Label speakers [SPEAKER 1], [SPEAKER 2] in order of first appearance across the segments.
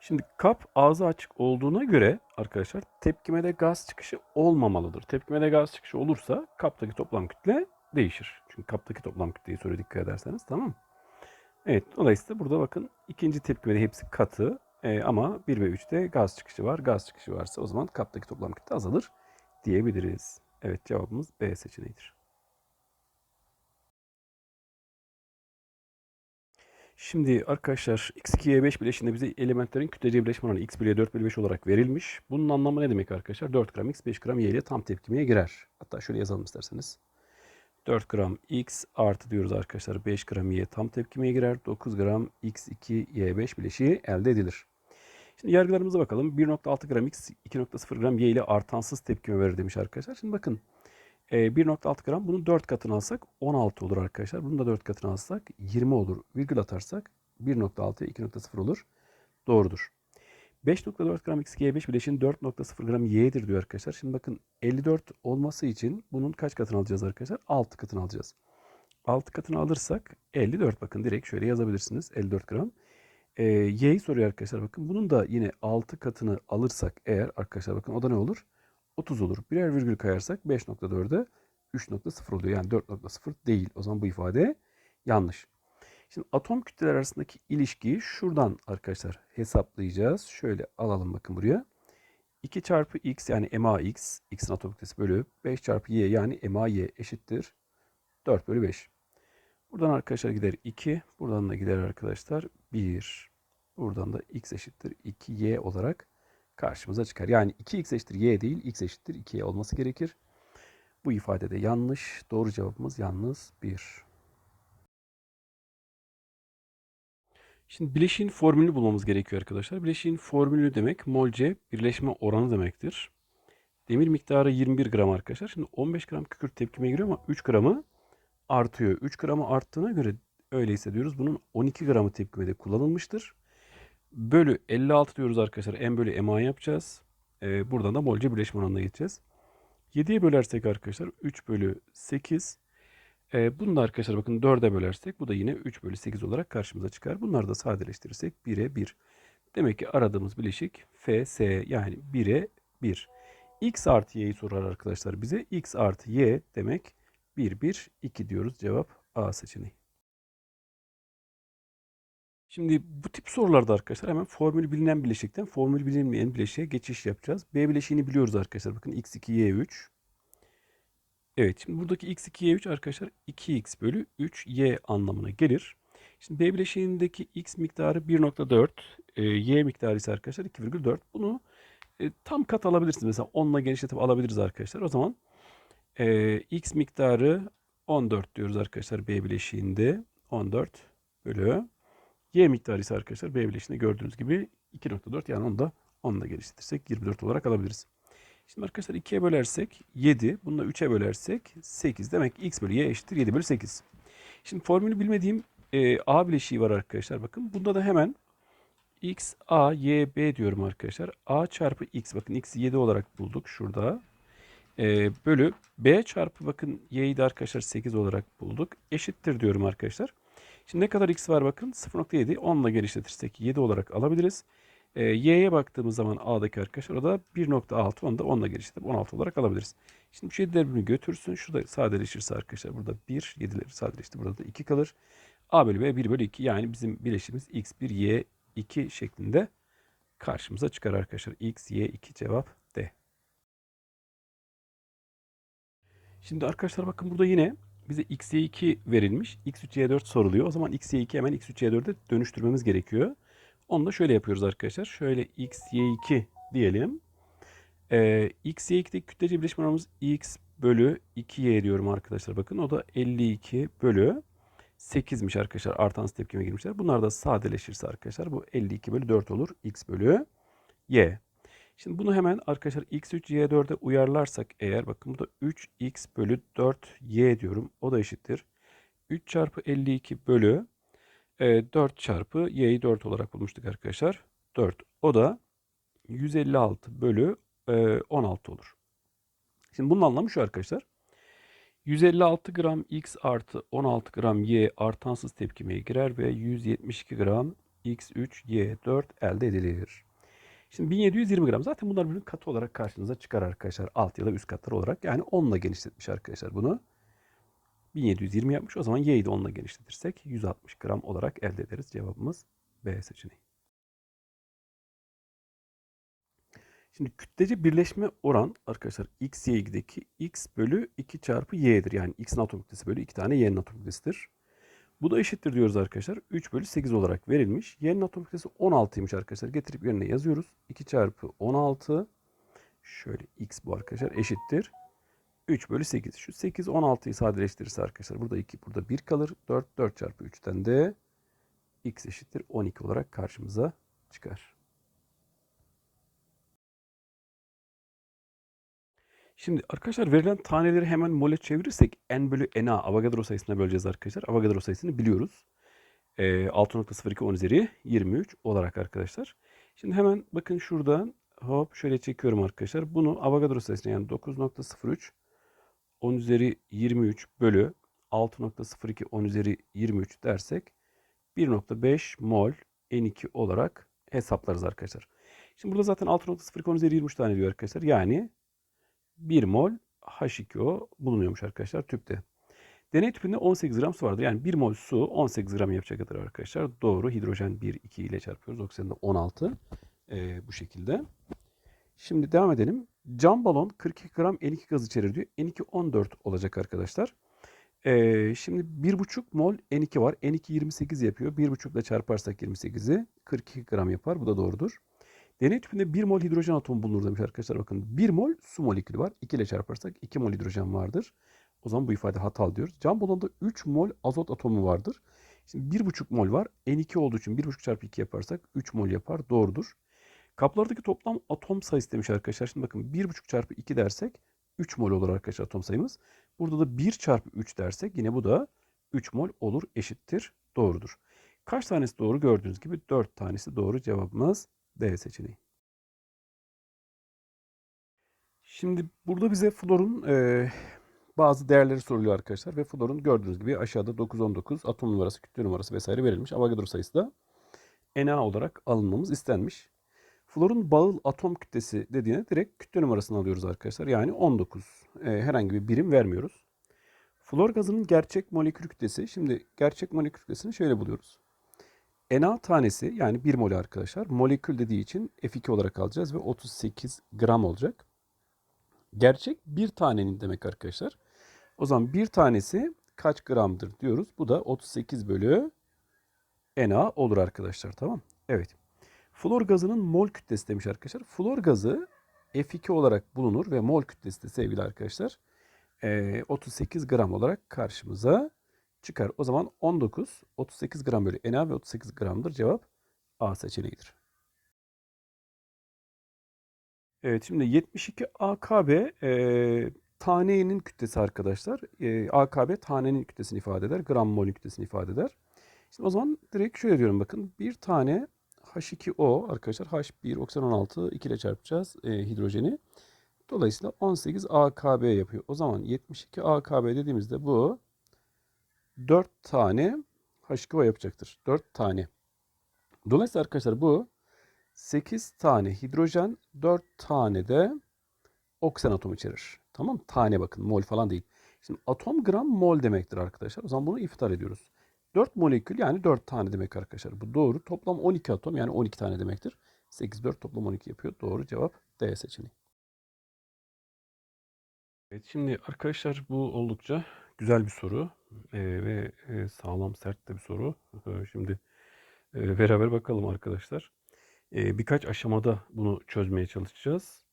[SPEAKER 1] Şimdi kap ağzı açık olduğuna göre arkadaşlar tepkimede gaz çıkışı olmamalıdır. Tepkimede gaz çıkışı olursa kaptaki toplam kütle değişir. Çünkü kaptaki toplam kütleyi soruya dikkat ederseniz tamam mı? Evet dolayısıyla burada bakın ikinci tepkimede hepsi katı e, ama 1 ve 3'te gaz çıkışı var. Gaz çıkışı varsa o zaman kaptaki toplam kütle azalır diyebiliriz. Evet cevabımız B seçeneğidir. Şimdi arkadaşlar x2y5 bileşiğinde bize elementlerin kütlece birleşme oranı x1'ye 4 bölü 5 olarak verilmiş. Bunun anlamı ne demek arkadaşlar? 4 gram x 5 gram y ile tam tepkimeye girer. Hatta şöyle yazalım isterseniz. 4 gram x artı diyoruz arkadaşlar 5 gram y tam tepkimeye girer. 9 gram x2 y5 bileşiği elde edilir. Şimdi yargılarımıza bakalım. 1.6 gram x 2.0 gram y ile artansız tepkime verir demiş arkadaşlar. Şimdi bakın e, 1.6 gram bunun 4 katını alsak 16 olur arkadaşlar. Bunun da 4 katını alsak 20 olur. Virgül atarsak 1.6'ya 2.0 olur. Doğrudur. 5.4 gram x2y5 bileşin 4.0 gram y'dir diyor arkadaşlar. Şimdi bakın 54 olması için bunun kaç katını alacağız arkadaşlar? 6 katını alacağız. 6 katını alırsak 54 bakın direkt şöyle yazabilirsiniz 54 gram. Ee, y'yi soruyor arkadaşlar bakın. Bunun da yine 6 katını alırsak eğer arkadaşlar bakın o da ne olur? 30 olur. Birer virgül kayarsak 5.4'e 3.0 oluyor. Yani 4.0 değil. O zaman bu ifade yanlış. Şimdi atom kütleler arasındaki ilişkiyi şuradan arkadaşlar hesaplayacağız. Şöyle alalım bakın buraya. 2 çarpı x yani max, x'in atom kütlesi bölü 5 çarpı y yani may eşittir 4 bölü 5. Buradan arkadaşlar gider 2. Buradan da gider arkadaşlar 1. Buradan da x eşittir 2y olarak karşımıza çıkar. Yani 2x eşittir y değil x eşittir 2y olması gerekir. Bu ifade de yanlış. Doğru cevabımız yalnız 1. Şimdi bileşiğin formülünü bulmamız gerekiyor arkadaşlar. Bileşiğin formülü demek molce birleşme oranı demektir. Demir miktarı 21 gram arkadaşlar. Şimdi 15 gram kükürt tepkime giriyor ama 3 gramı artıyor. 3 gramı arttığına göre öyleyse diyoruz bunun 12 gramı tepkimede kullanılmıştır. Bölü 56 diyoruz arkadaşlar. M bölü MA yapacağız. Ee, buradan da molce birleşme oranına geçeceğiz. 7'ye bölersek arkadaşlar 3 bölü 8 ee, bunu da arkadaşlar bakın 4'e bölersek bu da yine 3 bölü 8 olarak karşımıza çıkar. Bunları da sadeleştirirsek 1'e 1. Demek ki aradığımız bileşik FS yani 1'e 1. X artı Y'yi sorar arkadaşlar bize. X artı Y demek 1, 1, 2 diyoruz. Cevap A seçeneği. Şimdi bu tip sorularda arkadaşlar hemen formül bilinen bileşikten formül bilinmeyen bileşiğe geçiş yapacağız. B bileşiğini biliyoruz arkadaşlar. Bakın x2, y3. Evet şimdi buradaki x2, y3 arkadaşlar 2x bölü 3y anlamına gelir. Şimdi B bileşiğindeki x miktarı 1.4, e, y miktarı ise arkadaşlar 2,4. Bunu e, tam kat alabilirsiniz. Mesela 10 ile genişletip alabiliriz arkadaşlar. O zaman e, x miktarı 14 diyoruz arkadaşlar B bileşiğinde. 14 bölü y miktarı ise arkadaşlar B bileşiğinde gördüğünüz gibi 2.4 yani onu da 10 ile genişletirsek 24 olarak alabiliriz. Şimdi arkadaşlar 2'ye bölersek 7. Bunu da 3'e bölersek 8. Demek ki x bölü y eşittir 7 bölü 8. Şimdi formülü bilmediğim e, a bileşiği var arkadaşlar. Bakın bunda da hemen x a y b diyorum arkadaşlar. a çarpı x bakın x'i 7 olarak bulduk şurada. E, bölü b çarpı bakın y'yi de arkadaşlar 8 olarak bulduk. Eşittir diyorum arkadaşlar. Şimdi ne kadar x var bakın 0.7 10 ile genişletirsek 7 olarak alabiliriz. E, y'ye baktığımız zaman a'daki arkadaşlar o da 1.6 onu da 10 ile genişletip 16 olarak alabiliriz. Şimdi şu 7'ler birbirini götürsün. Şurada sadeleşirse arkadaşlar burada 1 7'leri sadeleşti. Burada da 2 kalır. a bölü b 1 bölü 2 yani bizim bileşimiz x1 y 2 şeklinde karşımıza çıkar arkadaşlar. x y 2 cevap D. Şimdi arkadaşlar bakın burada yine bize x y 2 verilmiş. x3 y 4 soruluyor. O zaman x y 2 hemen x3 y 4'e dönüştürmemiz gerekiyor. Onu da şöyle yapıyoruz arkadaşlar. Şöyle x, y, 2 diyelim. Ee, x, y, 2'deki kütlece birleşme oranımız x bölü 2y diyorum arkadaşlar. Bakın o da 52 bölü 8'miş arkadaşlar. Artansız tepkime girmişler. Bunlar da sadeleşirse arkadaşlar bu 52 bölü 4 olur. x bölü y. Şimdi bunu hemen arkadaşlar x3 y4'e uyarlarsak eğer bakın bu da 3x bölü 4y diyorum. O da eşittir. 3 çarpı 52 bölü 4 çarpı y'yi 4 olarak bulmuştuk arkadaşlar. 4. O da 156 bölü 16 olur. Şimdi bunun anlamı şu arkadaşlar. 156 gram x artı 16 gram y artansız tepkimeye girer ve 172 gram X3, Y4 elde edilir. Şimdi 1720 gram. Zaten bunlar birbirinin katı olarak karşınıza çıkar arkadaşlar. Alt ya da üst katlar olarak. Yani 10 ile genişletmiş arkadaşlar bunu. 1720 yapmış. O zaman Y'yi de 10 ile genişletirsek 160 gram olarak elde ederiz. Cevabımız B seçeneği. Şimdi kütlece birleşme oran arkadaşlar x, y'deki x bölü 2 çarpı y'dir. Yani x'in atom kütlesi bölü 2 tane y'nin atom kütlesidir. Bu da eşittir diyoruz arkadaşlar. 3 bölü 8 olarak verilmiş. Y'nin atom kütlesi 16'ymış arkadaşlar. Getirip yerine yazıyoruz. 2 çarpı 16 şöyle x bu arkadaşlar eşittir. 3 bölü 8. Şu 8 16'yı sadeleştirirse arkadaşlar burada 2 burada 1 kalır. 4 4 çarpı 3'ten de x eşittir 12 olarak karşımıza çıkar. Şimdi arkadaşlar verilen taneleri hemen mole çevirirsek n bölü na Avogadro sayısına böleceğiz arkadaşlar. Avogadro sayısını biliyoruz. E, 6.02 10 üzeri 23 olarak arkadaşlar. Şimdi hemen bakın şuradan hop şöyle çekiyorum arkadaşlar. Bunu Avogadro sayısına yani 9.03 10 üzeri 23 bölü 6.02 10 üzeri 23 dersek 1.5 mol N2 olarak hesaplarız arkadaşlar. Şimdi burada zaten 6.02 10 üzeri 23 tane diyor arkadaşlar. Yani 1 mol H2O bulunuyormuş arkadaşlar tüpte. Deney tüpünde 18 gram su vardır. Yani 1 mol su 18 gram yapacaktır arkadaşlar. Doğru. Hidrojen 1, 2 ile çarpıyoruz. Oksijen de 16. Ee, bu şekilde. Şimdi devam edelim. Cam balon 42 gram N2 gaz içerir diyor. N2 14 olacak arkadaşlar. Ee, şimdi 1,5 mol N2 var. N2 28 yapıyor. 1,5 ile çarparsak 28'i 42 gram yapar. Bu da doğrudur. Deney tüpünde 1 mol hidrojen atomu bulunur demiş arkadaşlar. Bakın 1 mol su molekülü var. 2 ile çarparsak 2 mol hidrojen vardır. O zaman bu ifade hatalı diyoruz. Cam balonda 3 mol azot atomu vardır. Şimdi 1,5 mol var. N2 olduğu için 1,5 çarpı 2 yaparsak 3 mol yapar. Doğrudur. Kaplardaki toplam atom sayısı demiş arkadaşlar. Şimdi bakın 1,5 çarpı 2 dersek 3 mol olur arkadaşlar atom sayımız. Burada da 1 çarpı 3 dersek yine bu da 3 mol olur eşittir. Doğrudur. Kaç tanesi doğru gördüğünüz gibi 4 tanesi doğru cevabımız D seçeneği. Şimdi burada bize florun e, bazı değerleri soruluyor arkadaşlar ve florun gördüğünüz gibi aşağıda 919 atom numarası, kütle numarası vesaire verilmiş. Avogadro sayısı da Na olarak alınmamız istenmiş. Florun bağıl atom kütlesi dediğine direkt kütle numarasını alıyoruz arkadaşlar. Yani 19. E, herhangi bir birim vermiyoruz. Flor gazının gerçek molekül kütlesi. Şimdi gerçek molekül kütlesini şöyle buluyoruz. Na tanesi yani 1 mol arkadaşlar molekül dediği için F2 olarak alacağız ve 38 gram olacak. Gerçek bir tanenin demek arkadaşlar. O zaman bir tanesi kaç gramdır diyoruz. Bu da 38 bölü Na olur arkadaşlar tamam. Evet. Flor gazının mol kütlesi demiş arkadaşlar. Flor gazı F2 olarak bulunur ve mol kütlesi de sevgili arkadaşlar 38 gram olarak karşımıza çıkar. O zaman 19, 38 gram bölü Na ve 38 gramdır. Cevap A seçeneğidir. Evet şimdi 72 AKB e, tanenin kütlesi arkadaşlar. E, AKB tanenin kütlesini ifade eder. Gram mol kütlesini ifade eder. Şimdi o zaman direkt şöyle diyorum bakın. Bir tane H2O arkadaşlar H1 oksijen 16 2 ile çarpacağız e, hidrojeni. Dolayısıyla 18 AKB yapıyor. O zaman 72 AKB dediğimizde bu 4 tane H2O yapacaktır. 4 tane. Dolayısıyla arkadaşlar bu 8 tane hidrojen, 4 tane de oksijen atomu içerir. Tamam Tane bakın mol falan değil. Şimdi atom gram mol demektir arkadaşlar. O zaman bunu iptal ediyoruz. 4 molekül yani 4 tane demek arkadaşlar. Bu doğru. Toplam 12 atom yani 12 tane demektir. 8 4 toplam 12 yapıyor. Doğru cevap D seçeneği. Evet şimdi arkadaşlar bu oldukça güzel bir soru ee, ve e, sağlam sert de bir soru. Şimdi e, beraber bakalım arkadaşlar. Ee, birkaç aşamada bunu çözmeye çalışacağız.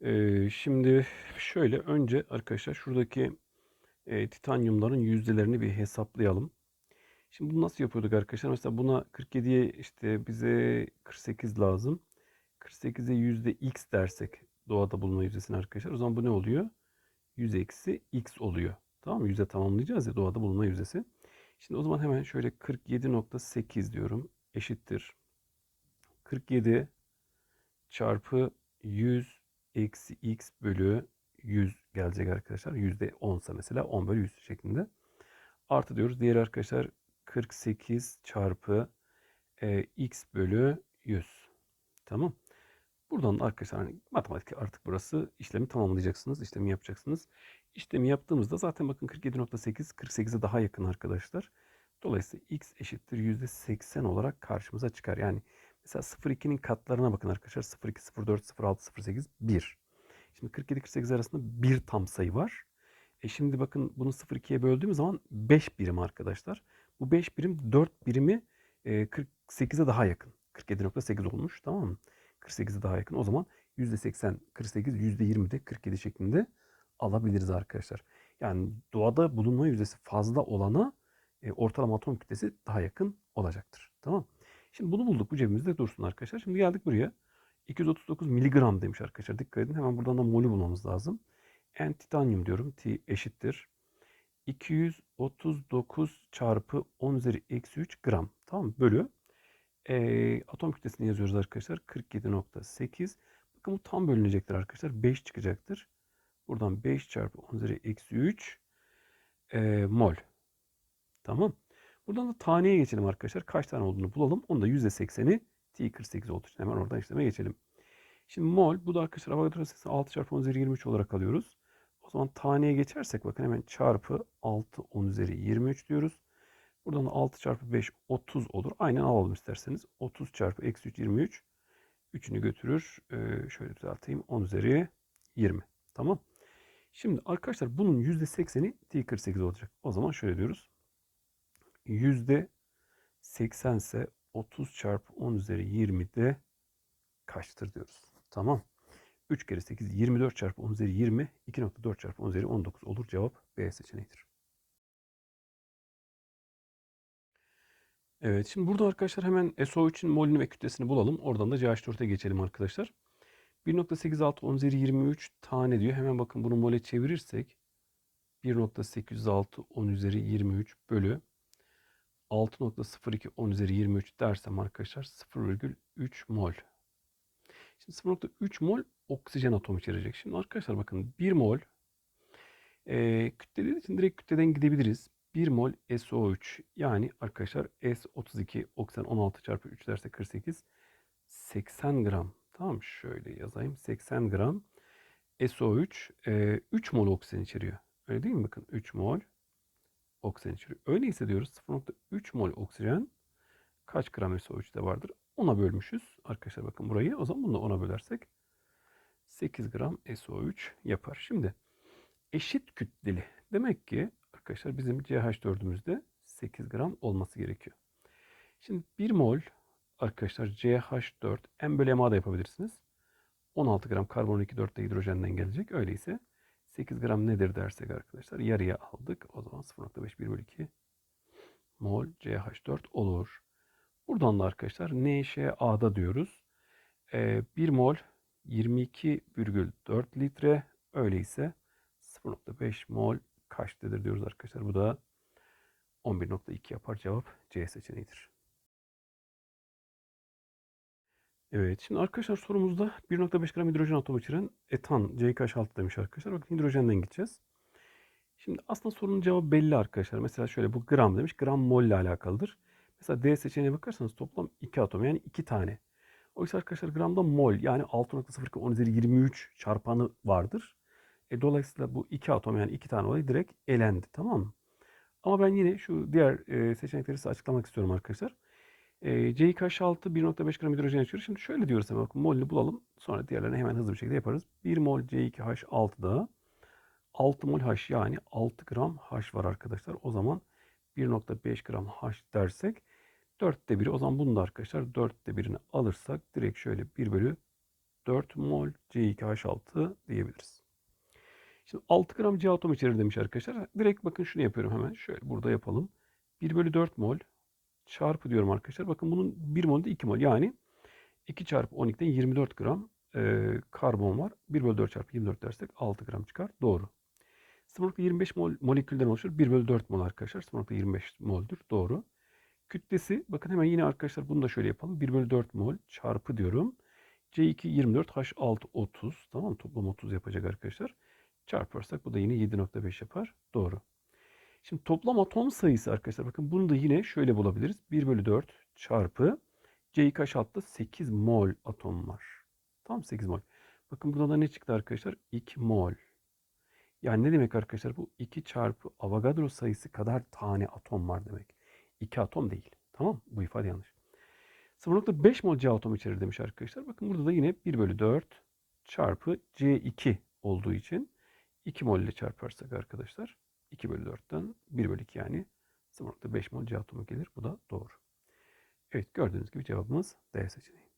[SPEAKER 1] Ee, şimdi şöyle önce arkadaşlar şuradaki e, titanyumların yüzdelerini bir hesaplayalım. Şimdi bunu nasıl yapıyorduk arkadaşlar? Mesela buna 47'ye işte bize 48 lazım. 48'e yüzde x dersek doğada bulunma yüzdesini arkadaşlar. O zaman bu ne oluyor? 100 eksi x oluyor. Tamam? Yüzde tamamlayacağız ya doğada bulunma yüzdesi. Şimdi o zaman hemen şöyle 47.8 diyorum. Eşittir. 47 çarpı 100 eksi x bölü 100 gelecek arkadaşlar. Yüzde 10 ise mesela 10 bölü 100 şeklinde. Artı diyoruz. Diğer arkadaşlar 48 çarpı e, x bölü 100. Tamam. Buradan da arkadaşlar hani matematik artık burası işlemi tamamlayacaksınız. işlemi yapacaksınız. İşlemi yaptığımızda zaten bakın 47.8 48'e daha yakın arkadaşlar. Dolayısıyla x eşittir %80 olarak karşımıza çıkar. Yani mesela 0,2'nin katlarına bakın arkadaşlar. 0,2, 0,4, 0,6, 0,8, 1. Şimdi 47, 48 arasında bir tam sayı var. E şimdi bakın bunu 0,2'ye böldüğümüz zaman 5 birim arkadaşlar. Bu 5 birim 4 birimi e, 48'e daha yakın. 47.8 olmuş tamam mı? 48'e daha yakın. O zaman %80, 48, %20 de 47 şeklinde alabiliriz arkadaşlar. Yani doğada bulunma yüzdesi fazla olana e, ortalama atom kütlesi daha yakın olacaktır. Tamam. Şimdi bunu bulduk. Bu cebimizde dursun arkadaşlar. Şimdi geldik buraya. 239 miligram demiş arkadaşlar. Dikkat edin. Hemen buradan da molü bulmamız lazım. En titanyum diyorum. T eşittir. 239 çarpı 10 üzeri eksi 3 gram. Tamam Bölü. E, atom kütlesini yazıyoruz arkadaşlar. 47.8. Bakın bu tam bölünecektir arkadaşlar. 5 çıkacaktır. Buradan 5 çarpı 10 üzeri eksi 3 e, mol. Tamam. Buradan da taneye geçelim arkadaşlar. Kaç tane olduğunu bulalım. Onu da %80'i T48 olduğu için hemen oradan işleme geçelim. Şimdi mol bu da arkadaşlar Avogadro sayısı 6 çarpı 10 üzeri 23 olarak alıyoruz. O zaman taneye geçersek bakın hemen çarpı 6 10 üzeri 23 diyoruz. Buradan da 6 çarpı 5 30 olur. Aynen alalım isterseniz. 30 çarpı eksi 3 23. Üçünü götürür. Ee, şöyle düzelteyim. 10 üzeri 20. Tamam. Şimdi arkadaşlar bunun %80'i T48 olacak. O zaman şöyle diyoruz. %80 ise 30 çarpı 10 üzeri 20 de kaçtır diyoruz. Tamam. 3 kere 8 24 çarpı 10 üzeri 20 2.4 çarpı 10 üzeri 19 olur. Cevap B seçeneğidir. Evet şimdi burada arkadaşlar hemen SO3'ün molünü ve kütlesini bulalım. Oradan da CH4'e geçelim arkadaşlar. 1.86 10 üzeri 23 tane diyor. Hemen bakın bunu mole çevirirsek 1.806 10 üzeri 23 bölü 6.02 10 üzeri 23 dersem arkadaşlar 0,3 mol. Şimdi 0.3 mol oksijen atomu içerecek. Şimdi arkadaşlar bakın 1 mol e, kütleleri için direkt kütleden gidebiliriz. 1 mol SO3 yani arkadaşlar S32 oksijen 16 çarpı 3 derse 48 80 gram. Tamam şöyle yazayım 80 gram SO3 e, 3 mol oksijen içeriyor. Öyle değil mi? Bakın 3 mol oksijen içeriyor. Öyleyse diyoruz 0.3 mol oksijen kaç gram SO3'te vardır? 10'a bölmüşüz. Arkadaşlar bakın burayı. O zaman bunu da 10'a bölersek 8 gram SO3 yapar. Şimdi eşit kütleli. Demek ki arkadaşlar bizim CH4'ümüzde 8 gram olması gerekiyor. Şimdi 1 mol arkadaşlar CH4 M bölü MA da yapabilirsiniz. 16 gram karbon 12 4 de hidrojenden gelecek. Öyleyse 8 gram nedir dersek arkadaşlar yarıya aldık. O zaman 0.5 1 bölü 2 mol CH4 olur. Buradan da arkadaşlar NŞA'da diyoruz. Ee, 1 mol 22,4 litre. Öyleyse 0.5 mol kaçtadır diyoruz arkadaşlar. Bu da 11.2 yapar. Cevap C seçeneğidir. Evet şimdi arkadaşlar sorumuzda 1.5 gram hidrojen atomu içeren etan CH6 demiş arkadaşlar. Bakın hidrojenden gideceğiz. Şimdi aslında sorunun cevabı belli arkadaşlar. Mesela şöyle bu gram demiş. Gram mol ile alakalıdır. Mesela D seçeneğine bakarsanız toplam 2 atom yani 2 tane. Oysa arkadaşlar gramda mol yani 6.02 10 üzeri 23 çarpanı vardır. E, dolayısıyla bu iki atom yani iki tane olayı direkt elendi tamam mı? Ama ben yine şu diğer e, seçenekleri size açıklamak istiyorum arkadaşlar. E, C2H6 1.5 gram hidrojen içeriyor. Şimdi şöyle diyoruz hemen bakın molünü bulalım. Sonra diğerlerini hemen hızlı bir şekilde yaparız. 1 mol C2H6'da 6 mol H yani 6 gram H var arkadaşlar. O zaman 1.5 gram H dersek 4'te 1'i o zaman bunu da arkadaşlar 4'te 1'ini alırsak direkt şöyle 1 bölü 4 mol C2H6 diyebiliriz. Şimdi 6 gram C atom içerir demiş arkadaşlar. Direkt bakın şunu yapıyorum hemen. Şöyle burada yapalım. 1 bölü 4 mol çarpı diyorum arkadaşlar. Bakın bunun 1 mol de 2 mol. Yani 2 çarpı 12'den 24 gram e, karbon var. 1 bölü 4 çarpı 24 dersek 6 gram çıkar. Doğru. 0.25 mol molekülden oluşur. 1 bölü 4 mol arkadaşlar. 0.25 mol'dür. Doğru. Kütlesi bakın hemen yine arkadaşlar bunu da şöyle yapalım. 1 bölü 4 mol çarpı diyorum. C2 24 H6 30. Tamam Toplam 30 yapacak arkadaşlar. Çarparsak bu da yine 7.5 yapar. Doğru. Şimdi toplam atom sayısı arkadaşlar bakın bunu da yine şöyle bulabiliriz. 1 bölü 4 çarpı C2H6'da 8 mol atom var. Tamam 8 mol. Bakın burada da ne çıktı arkadaşlar? 2 mol. Yani ne demek arkadaşlar? Bu 2 çarpı Avogadro sayısı kadar tane atom var demek. 2 atom değil. Tamam Bu ifade yanlış. 0.5 mol C atom içerir demiş arkadaşlar. Bakın burada da yine 1 bölü 4 çarpı C2 olduğu için 2 mol ile çarparsak arkadaşlar 2 bölü 4'ten 1 bölü 2 yani 0.5 mol C atomu gelir. Bu da doğru. Evet gördüğünüz gibi cevabımız D seçeneği.